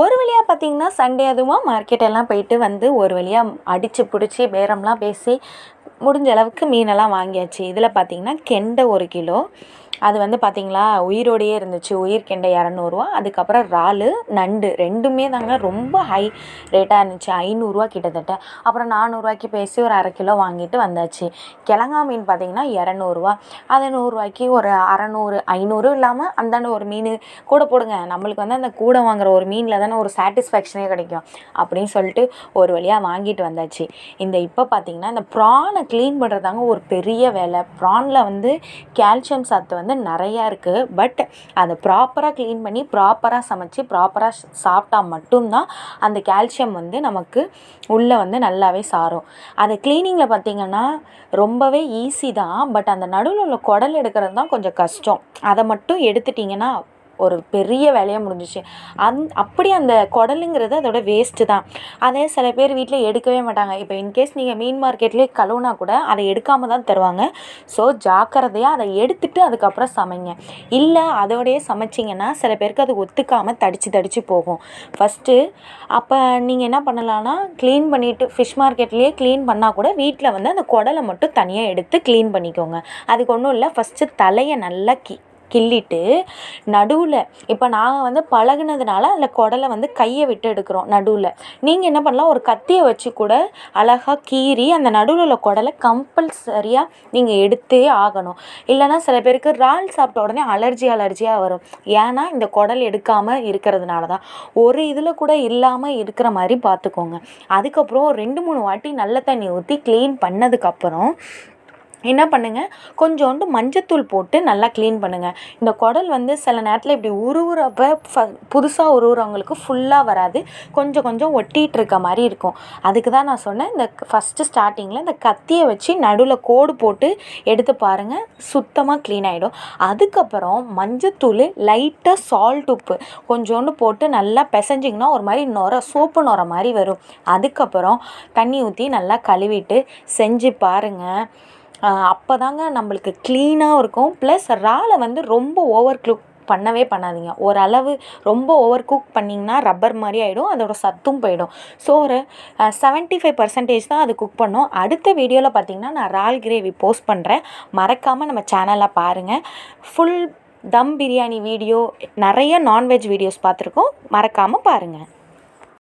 ஒரு வழியாக பார்த்தீங்கன்னா சண்டே அதுவும் மார்க்கெட்டெல்லாம் போயிட்டு வந்து ஒரு வழியாக அடித்து பிடிச்சி பேரம்லாம் பேசி முடிஞ்ச அளவுக்கு மீனெல்லாம் வாங்கியாச்சு. இதில் பார்த்திங்கன்னா கெண்டை ஒரு கிலோ அது வந்து பார்த்தீங்களா உயிரோடையே இருந்துச்சு. உயிர் கெண்டை இரநூறுவா அதுக்கப்புறம் இறாலு நண்டு ரெண்டுமே தாங்க ரொம்ப ஹை ரேட்டாக இருந்துச்சு. ஐநூறுரூவா கிட்டத்தட்ட. அப்புறம் நானூறுரூவாய்க்கு பேசி ஒரு அரை கிலோ வாங்கிட்டு வந்தாச்சு. கிழங்கா மீன் பார்த்தீங்கன்னா இரநூறுவா. அது நூறுரூவாய்க்கு ஒரு அறநூறு ஐநூறு இல்லாமல் அந்தாண்ட ஒரு மீன் கூட போடுங்க. நம்மளுக்கு வந்து அந்த கூட வாங்குற ஒரு மீனில் தானே ஒரு சாட்டிஸ்ஃபேக்ஷனே கிடைக்கும். அப்படின்னு சொல்லிட்டு ஒரு வழியாக வாங்கிட்டு வந்தாச்சு. இந்த இப்போ பார்த்தீங்கன்னா இந்த ப்ரானை க்ளீன் பண்ணுறதாங்க ஒரு பெரிய வேலை. ப்ரானில் வந்து கால்சியம் சத்து வந்து வந்து நிறையா இருக்குது பட் அதை ப்ராப்பராக க்ளீன் பண்ணி ப்ராப்பராக சமைச்சு ப்ராப்பராக சாப்பிட்டா மட்டும்தான் அந்த கால்சியம் வந்து நமக்கு உள்ளே வந்து நல்லாவே சாரும். அது க்ளீனிங்கில் பார்த்திங்கன்னா ரொம்பவே ஈஸி தான். பட் அந்த நடுவில் உள்ள குடல் எடுக்கிறது தான் கொஞ்சம் கஷ்டம். அதை மட்டும் எடுத்துட்டிங்கன்னா ஒரு பெரிய வேலையாக முடிஞ்சிச்சு. அந் அப்படி அந்த குடலுங்கிறது அதோட வேஸ்ட்டு தான். அதே சில பேர் வீட்டில் எடுக்கவே மாட்டாங்க. இப்போ இன்கேஸ் நீங்கள் மீன் மார்க்கெட்லேயே கழுவுனா கூட அதை எடுக்காமல் தான் தருவாங்க. ஸோ ஜாக்கிரதையாக அதை எடுத்துட்டு அதுக்கப்புறம் சமைங்க. இல்லை அதோடையே சமைச்சிங்கன்னா சில பேருக்கு அது ஒத்துக்காமல் தடிச்சு தடிச்சு போகும். ஃபஸ்ட்டு அப்போ நீங்கள் என்ன பண்ணலான்னா க்ளீன் பண்ணிவிட்டு ஃபிஷ் மார்க்கெட்லேயே க்ளீன் பண்ணால் கூட வீட்டில் வந்து அந்த குடலை மட்டும் தனியாக எடுத்து க்ளீன் பண்ணிக்கோங்க. அதுக்கு ஒன்றும் இல்லை ஃபஸ்ட்டு தலையை நல்லா கி கிள்ளிட்டு நடுவில் இப்போ நாங்கள் வந்து பழகுனதுனால அதில் குடலை வந்து கையை விட்டு எடுக்கிறோம் நடுவில். நீங்கள் என்ன பண்ணலாம்? ஒரு கத்தியை வச்சு கூட அழகாக கீறி அந்த நடுவில் உள்ள குடலை கம்பல்சரியாக நீங்கள் எடுத்தே ஆகணும். இல்லைன்னா சில பேருக்கு இறால் சாப்பிட்ட உடனே அலர்ஜி அலர்ஜியாக வரும். ஏன்னா இந்த குடல் எடுக்காமல் இருக்கிறதுனால தான். ஒரு இதில் கூட இல்லாமல் இருக்கிற மாதிரி பார்த்துக்கோங்க. அதுக்கப்புறம் ரெண்டு மூணு வாட்டி நல்ல தண்ணி ஊற்றி க்ளீன் பண்ணதுக்கப்புறம் என்ன பண்ணுங்கள் கொஞ்சோண்டு மஞ்சத்தூள் போட்டு நல்லா க்ளீன் பண்ணுங்கள் இந்த குடல் வந்து சில நேரத்தில் இப்படி உருவுறப்ப ஃப புதுசாக உருவுறவங்களுக்கு ஃபுல்லாக வராது. கொஞ்சம் கொஞ்சம் ஒட்டிகிட்டு இருக்க மாதிரி இருக்கும். அதுக்கு தான் நான் சொன்னேன். இந்த ஃபஸ்ட்டு ஸ்டார்டிங்கில் இந்த கத்தியை வச்சு நடுவில் கோடு போட்டு எடுத்து பாருங்கள் சுத்தமாக க்ளீன் ஆகிடும் அதுக்கப்புறம் மஞ்சத்தூள் லைட்டாக சால்ட் உப்பு கொஞ்சோண்டு போட்டு நல்லா பிசைஞ்சிங்கன்னா ஒரு மாதிரி நொர சோப்பு நுர மாதிரி வரும். அதுக்கப்புறம் தண்ணி ஊற்றி நல்லா கழுவிட்டு செஞ்சு பாருங்கள் அப்போ தாங்க நம்மளுக்கு க்ளீனாகவும் இருக்கும். ப்ளஸ் இறாலை வந்து ரொம்ப ஓவர் குக் பண்ணவே பண்ணாதீங்க. ஓரளவு ரொம்ப ஓவர் குக் பண்ணிங்கன்னா ரப்பர் மாதிரி ஆகிடும் அதோட சத்தும் போயிடும். ஸோ ஒரு செவன்ட்டி ஃபைவ் பர்சன்டேஜ் தான் அது குக் பண்ணோம். அடுத்த வீடியோவில் பார்த்தீங்கன்னா நான் இறால் கிரேவி போஸ்ட் பண்ணுறேன் மறக்காமல் நம்ம சேனலில் பாருங்கள் ஃபுல் தம் பிரியாணி வீடியோ நிறைய நான்வெஜ் வீடியோஸ் பார்த்துருக்கோம். மறக்காமல் பாருங்கள்